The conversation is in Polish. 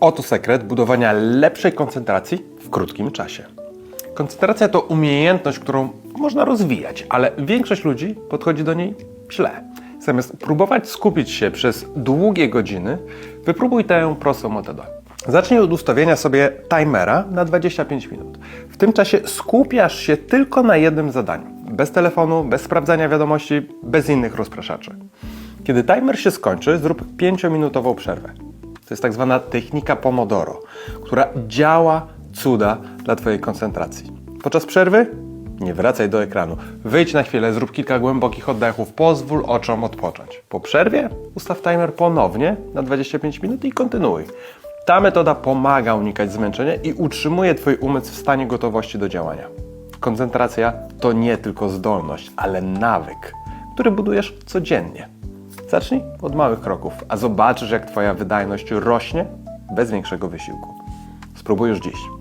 Oto sekret budowania lepszej koncentracji w krótkim czasie. Koncentracja to umiejętność, którą można rozwijać, ale większość ludzi podchodzi do niej źle. Zamiast próbować skupić się przez długie godziny, wypróbuj tę prostą metodę. Zacznij od ustawienia sobie timera na 25 minut. W tym czasie skupiasz się tylko na jednym zadaniu. Bez telefonu, bez sprawdzania wiadomości, bez innych rozpraszaczy. Kiedy timer się skończy, zrób 5-minutową przerwę. To jest tak zwana technika Pomodoro, która działa cuda dla Twojej koncentracji. Podczas przerwy nie wracaj do ekranu. Wyjdź na chwilę, zrób kilka głębokich oddechów, pozwól oczom odpocząć. Po przerwie ustaw timer ponownie na 25 minut i kontynuuj. Ta metoda pomaga unikać zmęczenia i utrzymuje Twój umysł w stanie gotowości do działania. Koncentracja to nie tylko zdolność, ale nawyk, który budujesz codziennie. Zacznij od małych kroków, a zobaczysz, jak Twoja wydajność rośnie bez większego wysiłku. Spróbuj już dziś.